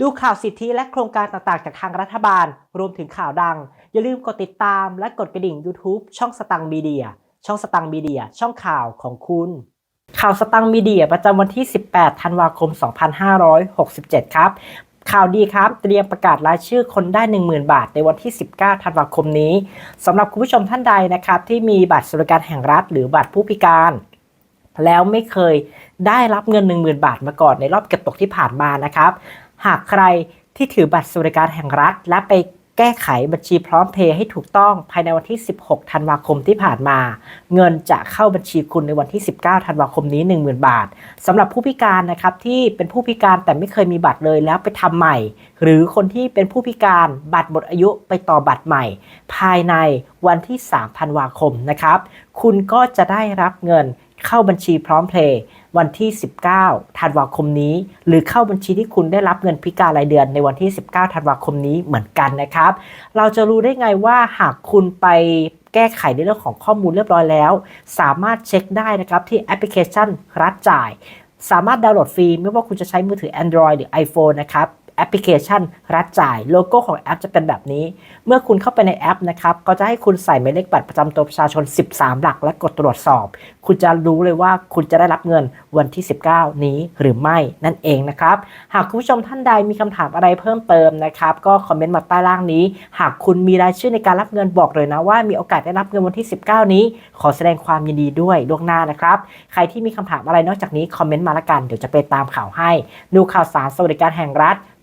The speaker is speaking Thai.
ดูข่าวสิทธิและโครงการต่างๆ จากทางรัฐบาล รวมถึงข่าวดัง อย่าลืมกดติดตามและกดกระดิ่ง YouTube ช่องสตังมีเดีย ช่องสตังมีเดีย ช่องข่าวของคุณ ข่าวสตังมีเดียประจำวันที่ 18 ธันวาคม 2567 ครับ ข่าวดีครับ เตรียมประกาศรายชื่อคนได้ 10,000 บาท ในวันที่ 19 ธันวาคมนี้สำหรับคุณผู้ชมท่านใดนะครับ ที่มีบัตรสวัสดิการแห่งรัฐ หรือบัตรผู้พิการแล้วไม่เคยได้รับเงิน 10,000 บาทมาก่อนในรอบเก็บตกที่ผ่านมานะครับ หากใครที่ถือบัตรสวัสดิการแห่งรัฐ และไปแก้ไขบัญชีพร้อมเพย์ให้ถูกต้องภายในวันที่ 16 ธันวาคมที่ผ่านมา เงินจะเข้าบัญชีคุณในวันที่ 19 ธันวาคมนี้ 10,000 บาทสำหรับผู้พิการนะครับที่เป็นผู้พิการแต่ไม่เคยมีบัตรเลยแล้วไปทำใหม่ หรือคนที่เป็นผู้พิการบัตรหมดอายุไปต่อบัตรใหม่ ภายในวันที่ 3 ธันวาคมนะครับ คุณก็จะได้รับเงิน เข้าบัญชีพร้อมเพลย์วันที่ 19 ธันวาคมนี้ หรือเข้าบัญชีที่คุณได้รับเงินพิการรายเดือนในวันที่ 19 ธันวาคมนี้เหมือนกันนะครับ เราจะรู้ได้ไงว่าหากคุณไปแก้ไขในเรื่องของข้อมูลเรียบร้อยแล้ว สามารถเช็คได้นะครับที่แอปพลิเคชันรัฐจ่าย สามารถดาวน์โหลดฟรี ไม่ว่าคุณจะใช้มือถือ Android หรือ iPhone นะครับ แอปพลิเคชันรัฐจ่ายโลโก้ของแอปจะเป็นแบบนี้ เมื่อคุณเข้าไปในแอปนะครับก็จะให้คุณใส่หมายเลขบัตรประจำตัวประชาชน 13 หลักและกดตรวจสอบ คุณจะรู้เลยว่าคุณจะได้รับเงินวันที่ 19 นี้หรือไม่นั่นเองนะครับ หากคุณผู้ชมท่านใดมีคำถามอะไรเพิ่มเติมนะครับ ก็คอมเมนต์มาใต้ล่างนี้ หากคุณมีรายชื่อในการรับเงินบอกเลยนะว่ามีโอกาสได้รับเงินวันที่ 19 นี้ ขอแสดงความยินดีด้วยล่วงหน้านะครับ ใครที่มีคำถามอะไรนอกจากนี้คอมเมนต์มาละกันเดี๋ยวจะไปตามข่าวให้ดูข่าวสารสวัสดิการแห่งรัฐ